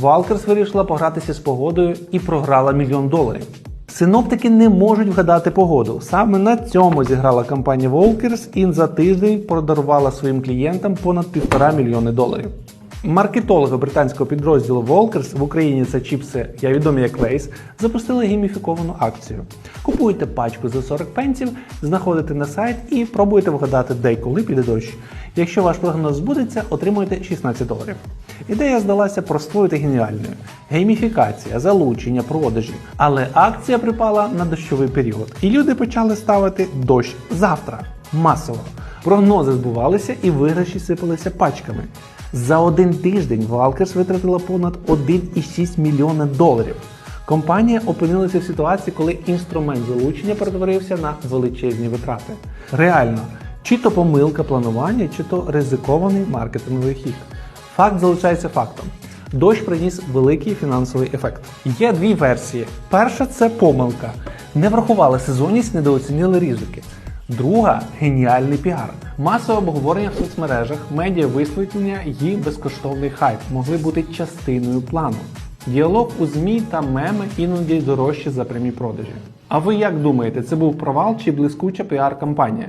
Валкерс вирішила погратися з погодою і програла мільйон доларів. Синоптики не можуть вгадати погоду. Саме на цьому зіграла компанія Волкерс і за тиждень подарувала своїм клієнтам понад півтора мільйони доларів. Маркетологи британського підрозділу Волкерс в Україні це чіпси, я відомі як Лейс, запустили гейміфіковану акцію. Купуєте пачку за 40 пенсів, знаходите на сайт і пробуєте вгадати, де й коли піде дощ. Якщо ваш прогноз збудеться, отримуєте 16 доларів. Ідея здалася простою та геніальною: гейміфікація, залучення, продажі. Але акція припала на дощовий період, і люди почали ставити дощ завтра масово. Прогнози збувалися і виграші сипалися пачками. За один тиждень Валкерс витратила понад 1,6 мільйона доларів. Компанія опинилася в ситуації, коли інструмент залучення перетворився на величезні витрати. Реально, чи то помилка планування, чи то ризикований маркетинговий хід. Факт залишається фактом. Дощ приніс великий фінансовий ефект. Є дві версії. Перша це помилка. Не врахували сезонність, недооцінили ризики. Друга геніальний піар. Масове обговорення в соцмережах, медіа висвітлення і безкоштовний хайп могли бути частиною плану. Діалог у ЗМІ та меми іноді дорожчі за прямі продажі. А ви як думаєте, це був провал чи блискуча піар-кампанія?